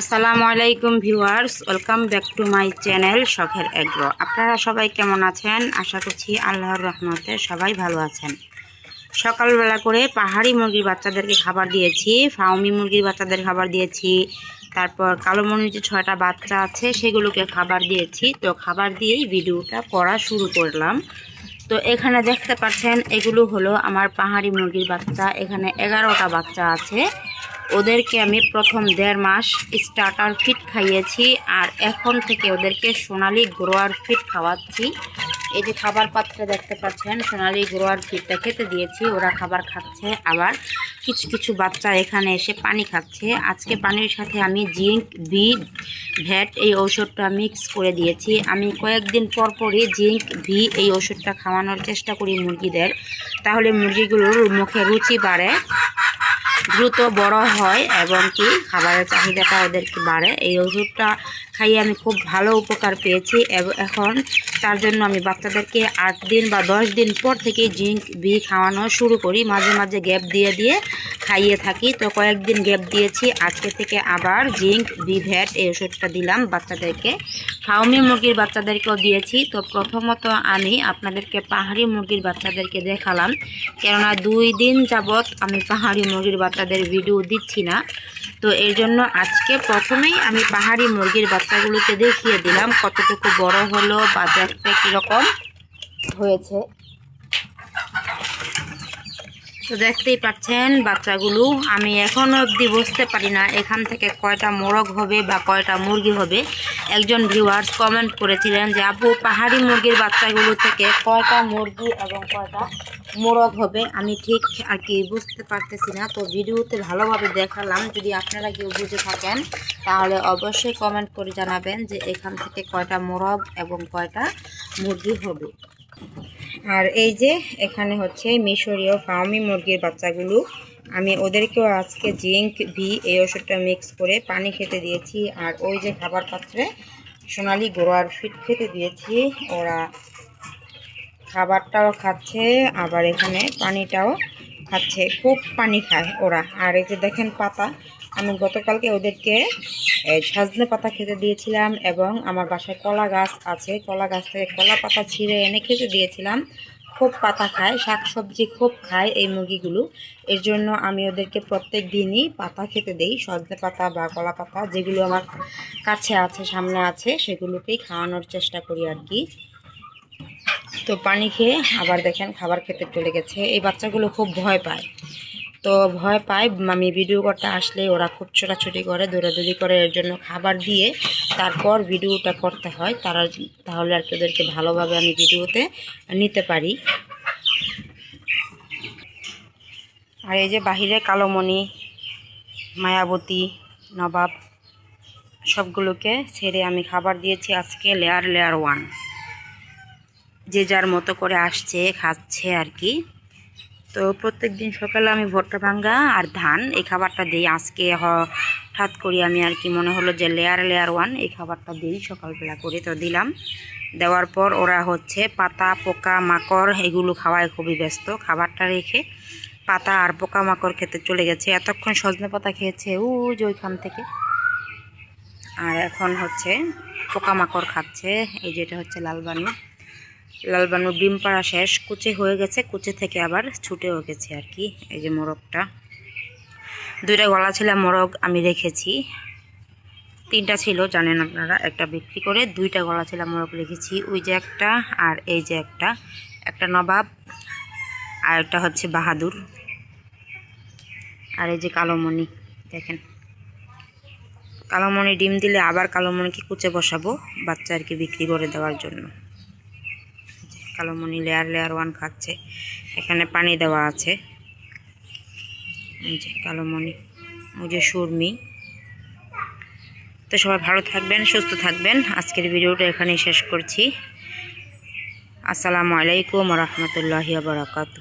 আসসালামু আলাইকুম viewers, welcome back to my channel শখের এগ্রো। আপনারা সবাই কেমন আছেন? আশা করছি আল্লাহর রহমতে সবাই ভালো আছেন। সকালবেলা করে পাহাড়ি মুরগির বাচ্চাদেরকে খাবার দিয়েছি, ফাউমি মুরগির বাচ্চাদের খাবার দিয়েছি, তারপর কালো মুরগির যে ছয়টা বাচ্চা আছে, সেগুলোকে খাবার দিয়েছি। তো খাবার দিয়েই ভিডিওটা করা শুরু করলাম। তো এখানে দেখতে পাচ্ছেন, এগুলো হলো আমার পাহাড়ি মুরগির বাচ্চা। এখানে এগারোটা বাচ্চা আছে। ওদেরকে আমি প্রথম দেড় মাস স্টার্টার ফিট খাইয়েছি আর এখন থেকে ওদেরকে সোনালি গ্রোয়ার ফিট খাওয়াচ্ছি। এই যে খাবার পাত্রে দেখতে পাচ্ছেন, সোনালি গ্রোয়ার ফিটটা খেতে দিয়েছি, ওরা খাবার খাচ্ছে। আবার কিছু কিছু বাচ্চা এখানে এসে পানি খাচ্ছে। আজকে পানির সাথে আমি জিঙ্ক বি ভ্যাট এই ঔষধটা মিক্স করে দিয়েছি। আমি কয়েকদিন পর পরই জিঙ্ক, ভি এই ওষুধটা খাওয়ানোর চেষ্টা করি মুরগিদের। তাহলে মুরগিগুলোর মুখে রুচি বাড়ে। দ্রুত বড় হয় এবং কি খাবারের চাহিদাটা ওদেরকে বাড়ে। এই ওষুধটা খাইয়ে আমি খুব ভালো উপকার পেয়েছি এব- এখন তার জন্য আমি বাচ্চাদেরকে আট দিন বা দশ দিন পর থেকে জিঙ্ক, বি খাওয়ানো শুরু করি। মাঝে মাঝে গ্যাপ দিয়ে দিয়ে খাইয়ে থাকি। তো কয়েকদিন গ্যাপ দিয়েছি। আজকে থেকে আবার জিঙ্ক, বি, ভ্যাট এই ওষুধটা দিলাম বাচ্চাদেরকে। ফাউমি মুরগির বাচ্চাদেরকেও দিয়েছি। তো প্রথমত আমি আপনাদেরকে পাহাড়ি মুরগির বাচ্চাদেরকে দেখালাম। কেননা দুই দিন যাবৎ আমি পাহাড়ি মুরগির বাচ্চাদের ভিডিও দিচ্ছি না। তো এর জন্য আজকে প্রথমেই আমি পাহাড়ি মুরগির বাচ্চাগুলোকে দেখিয়ে দিলাম, কতটুকু বড় হলো বা দেখতে কীরকম হয়েছে। তো দেখতেই পাচ্ছেন বাচ্চাগুলো, আমি এখনও অবধি বুঝতে পারি না এখান থেকে কয়টা মোরগ হবে বা কয়টা মুরগি হবে। একজন ভিউয়ার্স কমেন্ট করেছিলেন যে আপু পাহাড়ি মুরগির বাচ্চাগুলো থেকে কয়টা মুরগি এবং কয়টা মোরগ হবে? আমি ঠিক আর কি বুঝতে পারতেছি না, তো ভিডিওতে ভালোভাবে দেখালাম। যদি আপনারা কেউ বুঝে থাকেন, তাহলে অবশ্যই কমেন্ট করে জানাবেন যে এখান থেকে কয়টা মোরগ এবং কয়টা মুরগি হবে। আর এই যে এখানে হচ্ছে মিশরীয় ফার্মি মুরগির বাচ্চাগুলো। আমি ওদেরকেও আজকে জিঙ্ক ভি এই ওষুধটা মিক্স করে পানি খেতে দিয়েছি। আর ওই যে খাবার পাত্রে সোনালি গোড়ার ফিট খেতে দিয়েছি। ওরা খাবারটাও খাচ্ছে, আবার এখানে পানিটাও খাচ্ছে। খুব পানি খায় ওরা। আর এই যে দেখেন পাতা আমি গতকালকে ওদেরকে সজনে পাতা খেতে দিয়েছিলাম এবং আমার বাসায় কলা গাছ আছে। কলা গাছ থেকে কলা পাতা ছিঁড়ে এনে খেতে দিয়েছিলাম। খুব পাতা খায় শাকসবজি খুব খায় এই মুরগিগুলো। এর জন্য আমি ওদেরকে প্রত্যেক দিনই পাতা খেতে দেই, সজনে পাতা বা কলা পাতা যেগুলো আমার কাছে আছে, সামনে আছে, সেগুলোকেই খাওয়ানোর চেষ্টা করি আর কি। তো পানি খেয়ে আবার দেখেন খাবার খেতে চলে গেছে। এই বাচ্চাগুলো খুব ভয় পায়। তো ভয় পায়। আমি ভিডিও করতে আসলে ওরা খুব ছোটাছুটি করে, দৌড়াদৌড়ি করে এর জন্য খাবার দিয়ে তারপর ভিডিওটা করতে হয়। তারা তাহলে আর কি ওদেরকে ভালোভাবে আমি ভিডিওতে নিতে পারি। আর এই যে বাহিরে কালোমণি, মায়াবতী, নবাব, সবগুলোকে ছেড়ে আমি খাবার দিয়েছি আজকে লেয়ার লেয়ার ওয়ান যে যার মতো করে আসছে, খাচ্ছে আর কি। তো প্রত্যেক দিন সকালে আমি ভুট্টা ভাঙ্গা আর ধান, এই খাবারটা দিই। আজকে হঠাৎ করি আমি আর কি মনে হলো যে লেয়ার লেয়ার ওয়ান এই খাবারটা দিই সকালবেলা করে তো দিলাম। দেওয়ার পর ওরা হচ্ছে পাতা, পোকা, মাকড়, এগুলো খাওয়ায় খুবই ব্যস্ত। খাবারটা রেখে পাতা আর পোকা, মাকড় খেতে চলে গেছে। এতক্ষণ সজনে পাতা খেয়েছে, ও যে ওইখান থেকে। আর এখন হচ্ছে পোকামাকড় খাচ্ছে, এই যেটা হচ্ছে লালবানু লালবানু ডিম পাড়া শেষ। কুচে হয়ে গেছে, কুচে থেকে আবার ছুটেও গেছে আর কি, এই যে মোরগটা। দুইটা গলা ছিল, মোরগ আমি রেখেছি। তিনটা ছিল, জানেন আপনারা, একটা বিক্রি করে দুইটা গলা ছিল, মোরগ রেখেছি। ওই যে একটা আর এই যে একটা। একটা নবাব আর একটা হচ্ছে বাহাদুর। আর এই যে কালোমণি, দেখেন। কালোমণি ডিম দিলে আবার কালোমণিকে কুচে বসাবো বাচ্চা আর কি বিক্রি করে দেওয়ার জন্য। কালোমণি লেয়ার লেয়ার ওয়ান খাচ্ছে। এখানে পানি দেওয়া আছে। এই যে কালোমণি, ওই যে সুরমি। তো সবাই ভালো থাকবেন, সুস্থ থাকবেন। আজকের ভিডিওটা এখানেই শেষ করছি। আসসালামু আলাইকুম রহমতুল্লাহি বারাকাতু